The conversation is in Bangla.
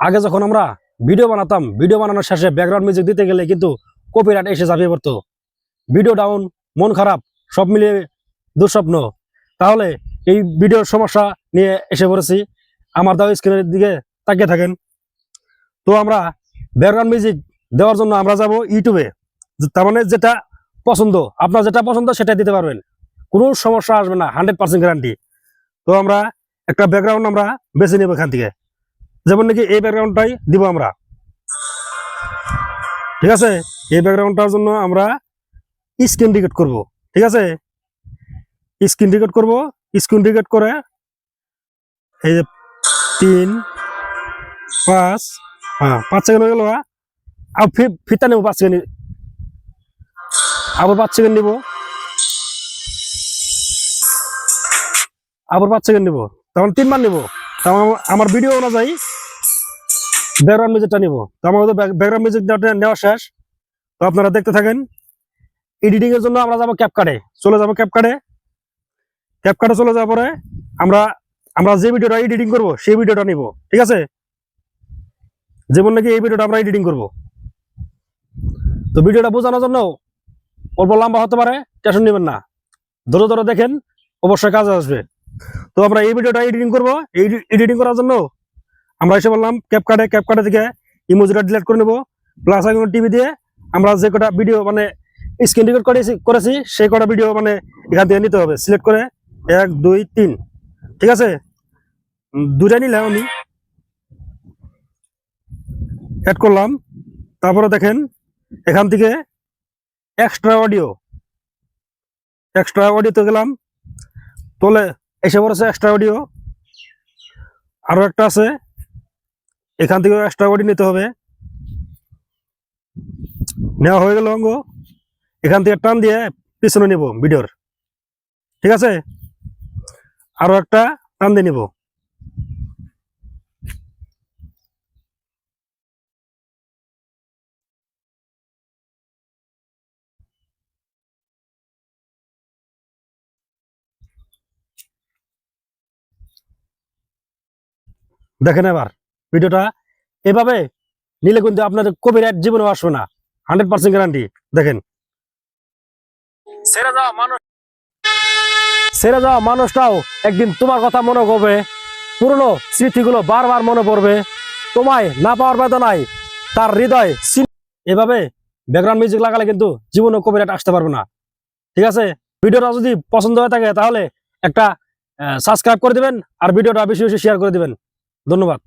আগে যখন আমরা ভিডিও বানাতাম ভিডিও বানানোর শেষে ব্যাকগ্রাউন্ড মিউজিক দিতে গেলে কিন্তু কপিরাইট এসে ঝাঁপিয়ে পড়তো ভিডিও ডাউন মন খারাপ, সব মিলিয়ে দুঃস্বপ্ন। তাহলে এই ভিডিওর সমস্যা নিয়ে এসে পড়েছি। আমার দাও স্ক্রিনের দিকে তাকিয়ে থাকেন। তো আমরা ব্যাকগ্রাউন্ড মিউজিক দেওয়ার জন্য আমরা যাব ইউটিউবে তার মানে যেটা পছন্দ, আপনার যেটা পছন্দ সেটা দিতে পারবেন। কোনো সমস্যা আসবে না হান্ড্রেড পার্সেন্ট গ্যারান্টি তো আমরা একটা ব্যাকগ্রাউন্ড আমরা বেছে নেব এখান থেকে। যেমন নাকি এই ব্যাকগ্রাউন্ডটাই দিব আমরা। ঠিক আছে? এই ব্যাকগ্রাউন্ডটার জন্য আমরা স্ক্রিন টিকেট করব। ঠিক আছে? স্ক্রিন টিকেট করব। স্ক্রিন টিকেট করে এই যে তিন, পাঁচ হ্যাঁ পাঁচ সেকেন্ড গেল হ্যাঁ? আর ফি- ফিতা নেব পাঁচ সেকেন্ড আবার পাঁচ সেকেন্ড নিব। আবার পাঁচ সেকেন্ড নিব। তখন তিনবার নিব। তখন আমার ভিডিও অনুযায়ী ব্যাকগ্রাউন্ড মিউজিকটা নিব। তো আমার ব্যাকগ্রাউন্ড মিউজিক নেওয়া শেষ। তো আপনারা দেখতে থাকেন এডিটিং এর জন্য আমরা যাব ক্যাপকাটে চলে যাব ক্যাপকাটে ক্যাপকাটে চলে যাওয়ার পরে আমরা আমরা যে ভিডিওটা এডিটিং করব, সেই ভিডিওটা নিব। ঠিক আছে? যেমন নাকি এই ভিডিওটা আমরা এডিটিং করব। তো ভিডিওটা বোঝানোর জন্য অল্প লম্বা হতে পারে টেনশন নেবেন না। ধরে ধরে দেখেন, অবশ্যই কাজে আসবে। তো আমরা এই ভিডিওটা এডিটিং করব। এডিটিং করার জন্য আমরা এসে বললাম ক্যাপকাটে ক্যাপকাটে থেকে ইমোজিটা ডিলিট করে নেব। প্লাস আইকন টিভি দিয়ে আমরা যে কটা ভিডিও মানে স্ক্রিন রেকর্ড করেছি করেছি, সেই কটা ভিডিও মানে এখান থেকে নিতে হবে। সিলেক্ট করে এক, দুই, তিন। ঠিক আছে? দুইটা নিলাম আমি। অ্যাড করলাম। তারপরে দেখেন, এখান থেকে এক্সট্রা অডিও এক্সট্রা অডিওতে গেলাম। তোলে এসে পড়েছে এক্সট্রা অডিও আরও একটা আছে। এখান থেকে এক্সট্রা অডিও নিতে হবে। নেওয়া হয়ে গেল অঙ্গ। এখান থেকে টান দিয়ে পিছনে নিব ভিডিওর। ঠিক আছে? আরও একটা টান দিয়ে নিব। দেখেন এবার। ভিডিওটা এভাবে নিলে কিন্তু আপনাদের কপিরাইট জীবনেও আসবে না। হান্ড্রেড পার্সেন্ট গ্যারান্টি দেখেন। ছেড়ে যাওয়া মানুষ। ছেড়ে যাওয়া মানুষটাও একদিন তোমার কথা মনে করবে। পুরনো স্মৃতিগুলো বারবার মনে পড়বে। তোমায় না পাওয়ার বেদনায় তার হৃদয় এভাবে ব্যাকগ্রাউন্ড মিউজিক লাগালে কিন্তু জীবনে কপিরাইট আসতে পারবে না। ঠিক আছে? ভিডিওটা যদি পছন্দ হয়ে থাকে তাহলে একটা সাবস্ক্রাইব করে দিবেন আর ভিডিওটা বেশি বেশি শেয়ার করে দিবেন। ধন্যবাদ।